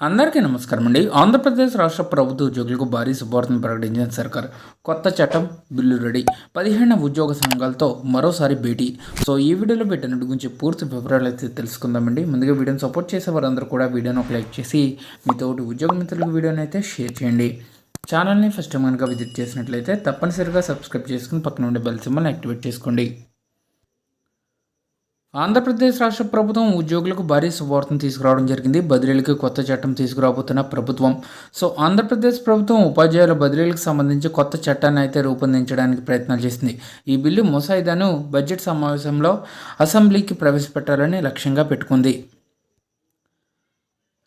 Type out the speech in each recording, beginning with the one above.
అందరికీ నమస్కారం అండి ఆంధ్రప్రదేశ్ రాష్ట్ర ప్రభుత్వ ఉద్యోగులకు భారీ శుభార్తను ప్రకటించిన సర్కార్ కొత్త చట్టం బిల్లు రెడీ. పదిహేను ఉద్యోగ సంఘాలతో మరోసారి భేటీ. సో ఈ వీడియోలో పెట్టినట్టు గురించి పూర్తి వివరాలు అయితే తెలుసుకుందామండి. ముందుగా వీడియోని సపోర్ట్ చేసే వారందరూ కూడా వీడియోని ఒక లైక్ చేసి మీతోటి ఉద్యోగ మిత్రులకు వీడియోని అయితే షేర్ చేయండి. ఛానల్ని ఫస్ట్ టైం కనుక విజిట్ చేసినట్లయితే తప్పనిసరిగా సబ్స్క్రైబ్ చేసుకుని పక్కన ఉండే బెల్ సింబల్ని యాక్టివేట్ చేసుకోండి. ఆంధ్రప్రదేశ్ రాష్ట్ర ప్రభుత్వం ఉద్యోగులకు భారీ శుభవార్తను తీసుకురావడం జరిగింది. బదిలీలకు కొత్త చట్టం తీసుకురాబోతున్న ప్రభుత్వం. సో ఆంధ్రప్రదేశ్ ప్రభుత్వం ఉపాధ్యాయుల బదిలీలకు సంబంధించి కొత్త చట్టాన్ని అయితే రూపొందించడానికి ప్రయత్నాలు చేసింది. ఈ బిల్లు ముసాయిదాను బడ్జెట్ సమావేశంలో అసెంబ్లీకి ప్రవేశపెట్టాలని లక్ష్యంగా పెట్టుకుంది.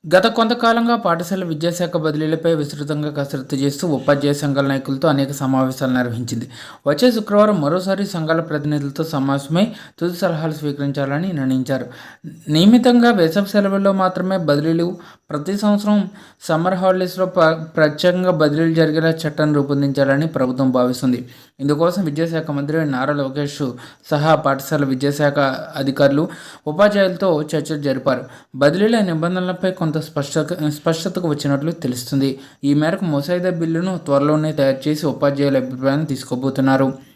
గత కొంతకాలంగా పాఠశాల విద్యాశాఖ బదిలీలపై విస్తృతంగా కసరత్తు చేస్తూ ఉపాధ్యాయ సంఘాల నాయకులతో అనేక సమావేశాలు నిర్వహించింది. వచ్చే శుక్రవారం మరోసారి సంఘాల ప్రతినిధులతో సమావేశమై తుది సలహాలు స్వీకరించాలని నిర్ణయించారు. నియమితంగా వేసవి సెలవుల్లో మాత్రమే బదిలీలు ప్రతి సంవత్సరం సమ్మర్ హాలిడేస్లో ప్ర ప్రత్యేకంగా బదిలీలు జరిగేలా చట్టాన్ని రూపొందించాలని ప్రభుత్వం భావిస్తుంది. ఇందుకోసం విద్యాశాఖ మంత్రి నారా లోకేష్ సహా పాఠశాల విద్యాశాఖ అధికారులు ఉపాధ్యాయులతో చర్చలు జరిపారు. బదిలీల నిబంధనలపై కొంత స్పష్ట స్పష్టతకు వచ్చినట్లు తెలుస్తుంది. ఈ మేరకు ముసాయిదా బిల్లును త్వరలోనే తయారు చేసి ఉపాధ్యాయుల అభిప్రాయాన్ని తీసుకోబోతున్నారు.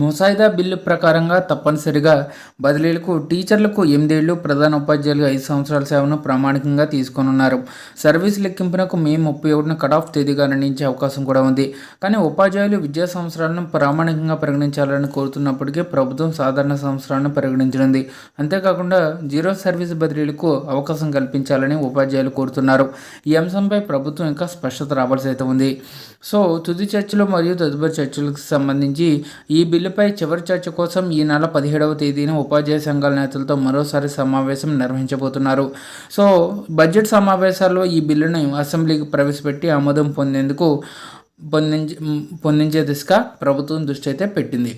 ముసాయిదా బిల్లు ప్రకారంగా తప్పనిసరిగా బదిలీలకు టీచర్లకు ఎనిమిదేళ్ళు ప్రధాన ఉపాధ్యాయులు ఐదు సంవత్సరాల సేవను ప్రామాణికంగా తీసుకొనున్నారు. సర్వీస్ లెక్కింపునకు మే ముప్పై ఒకటిన కట్ ఆఫ్ తేదీగా నిర్ణయించే అవకాశం కూడా ఉంది. కానీ ఉపాధ్యాయులు విద్యా సంవత్సరాలను ప్రామాణికంగా పరిగణించాలని కోరుతున్నప్పటికీ ప్రభుత్వం సాధారణ సంవత్సరాలను పరిగణించనుంది. అంతేకాకుండా జీరో సర్వీస్ బదిలీలకు అవకాశం కల్పించాలని ఉపాధ్యాయులు కోరుతున్నారు. ఈ అంశంపై ప్రభుత్వం ఇంకా స్పష్టత రావాల్సి అయితే ఉంది. సో తుది చర్చలు మరియు తదుపరి చర్చలకు సంబంధించి ఈ బిల్లుపై చివరి చర్చ కోసం ఈ నెల పదిహేడవ తేదీన ఉపాధ్యాయ సంఘాల నేతలతో మరోసారి సమావేశం నిర్వహించబోతున్నారు. సో బడ్జెట్ సమావేశాల్లో ఈ బిల్లును అసెంబ్లీకి ప్రవేశపెట్టి ఆమోదం పొందేందుకు పొందించే పొందించే దిశగా ప్రభుత్వం దృష్టి అయితే పెట్టింది.